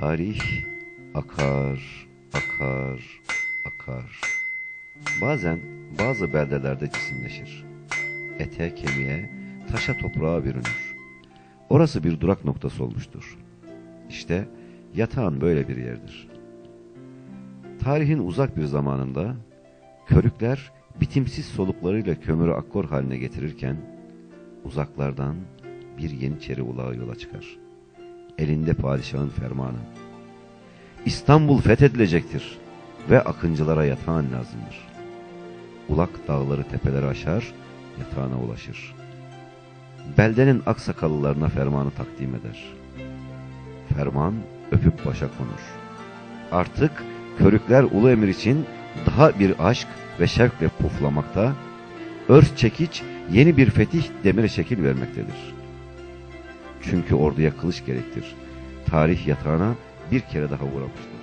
Tarih akar, akar, akar. Bazen bazı beldelerde cisimleşir. Ete, kemiğe, taşa, toprağa bürünür. Orası bir durak noktası olmuştur. İşte yatağın böyle bir yerdir. Tarihin uzak bir zamanında körükler bitimsiz soluklarıyla kömürü akkor haline getirirken uzaklardan bir yeniçeri ulağı yola çıkar. Elinde padişahın fermanı. İstanbul fethedilecektir ve akıncılara yatağın lazımdır. Ulak dağları tepeleri aşar, yatağına ulaşır. Beldenin aksakallılarına fermanı takdim eder. Ferman öpüp başa konur. Artık körükler ulu emir için daha bir aşk ve şevkle puflamakta, örs çekiç yeni bir fetih demire şekil vermektedir. Çünkü orduya kılıç gerektir. Tarih yatağına bir kere daha uğramıştır.